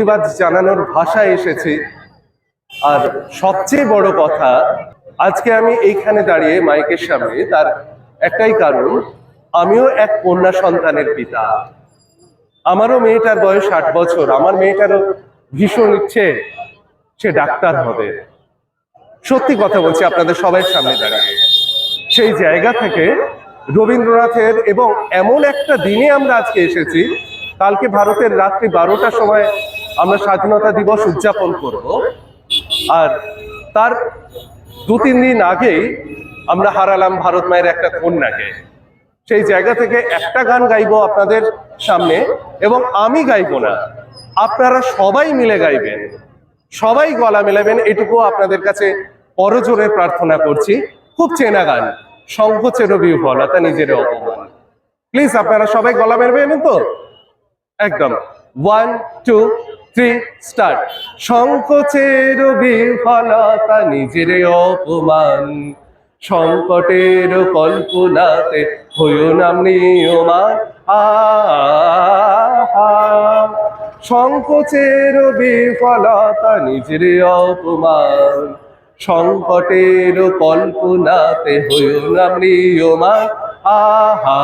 প্রতিবাদ জানানোর ভাষায় এসেছি। আর সবচেয়ে বড় কথা, আজকে আমি এইখানে দাঁড়িয়ে মাইকের সামনে তার একটাই কারণ, আমিও এক কন্যা সন্তানের পিতা। আমারও মেয়েটার বয়স আট বছর, আমার মেয়েটারও ভীষণ ইচ্ছে সে ডাক্তার হবে। সত্যি কথা বলছি, আপনাদের সবাই সামনে দাঁড়িয়ে। সেই জায়গা থেকে রবীন্দ্রনাথের এবং এমন একটা দিনে আমরা আজকে এসেছি, কালকে ভারতের রাত্রি বারোটার সময় আমরা স্বাধীনতা দিবস উদযাপন করব। আর তার দু, তিন দিন আগেই আমরা হারালাম ভারত মায়ের একটা কন্যাকে। সেই জায়গা থেকে একটা গান গাইবো আপনাদের সামনে এবং আমি গাইবো না। আপনারা সবাই মিলে গাইবেন। সবাই গলা মেলাবেন এটুকু আপনাদের কাছে করজোরে প্রার্থনা করছি। খুব চেনা গান শঙ্খচের বিফলতা নিজের অপমান। প্লিজ আপনারা সবাই গলা মেরবেন তো? একদম। ওয়ান টু থ্রি স্টার্ট সংকোচের বিফলতা নিজের অপমান। সংকটের কল্পনাতে হইও নাম নিয়মান সংকোচের বিফলতা নিজের অপমান। সংকটের কল্পনাতে হইও নাম নিয়মান আহা।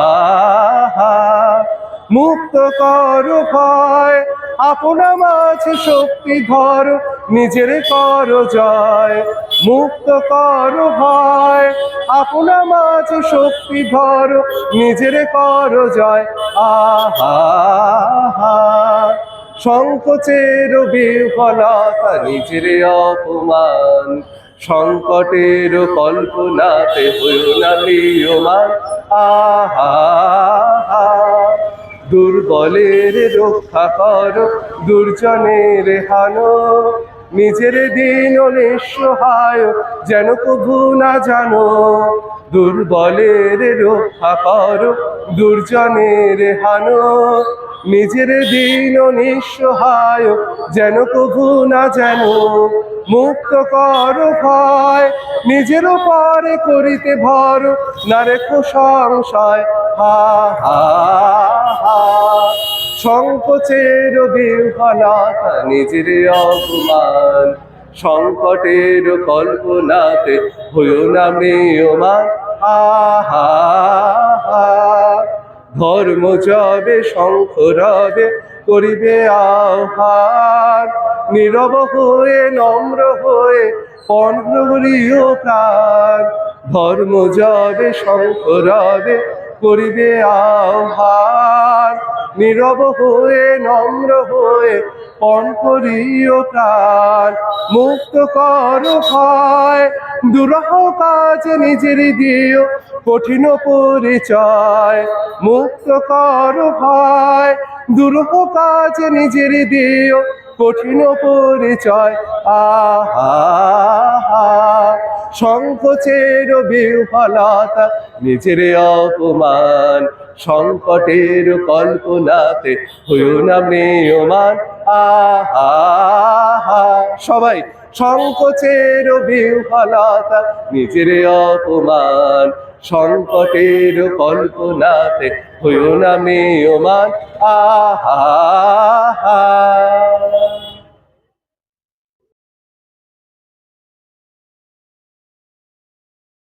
মুক্ত কর ভয়, আপনা মাঝে শক্তি ধর, নিজের কর জয়। মুক্ত কর ভয়, আপনা মাঝে শক্তি ধর, নিজের কর জয়। আহা সংকোচের বিফলতা, নিজের অপমান। সংকটের কল্পনাতে হইও না আহা। দুর্বলের রক্ষা কর, দুর্জনের হানো। নিজের দিন নিঃসহায় যেন কভু না জানো। দুর্বলের রক্ষা কর, দুর্জনের হানো। নিজের দিন নিঃসহায় যেন কভু না যেন মুক্ত কর ভয়, নিজের পরে করিতে ভর, না রেখো সংশয়। হা হা। সংকোচের বিফলতা নিজের অপমান। সংকটের কল্পনাতে হইও না মেয়মান আহা ধর্ম যাবে শঙ্খ রবে, করিবে আহ্বান। নীরব হয়ে, নম্র হয়ে পণ্ডিয় প্রাণ। ধর্ম যাবে শঙ্খ রবে, করিবে আহ্বান। নীরব হয়ে, নম্র হয়ে পণ করিও প্রাণ। মুক্ত কর ভয়, দুরহ কাজ নিজের দিও, কঠিন পরিচয়। মুক্ত কর ভয়, দুরহ কাজ নিজের দিও, কঠিন পরিচয়। আহা সংকোচের বিফলতা, নিজের অপমান সংকটের কল্পনাতে হইও না মেয়মান। আহা সবাই, সংকোচের বিফলতা, নিজের অপমান সংকটের কল্পনাতে হইও না মেয়মান। আহা।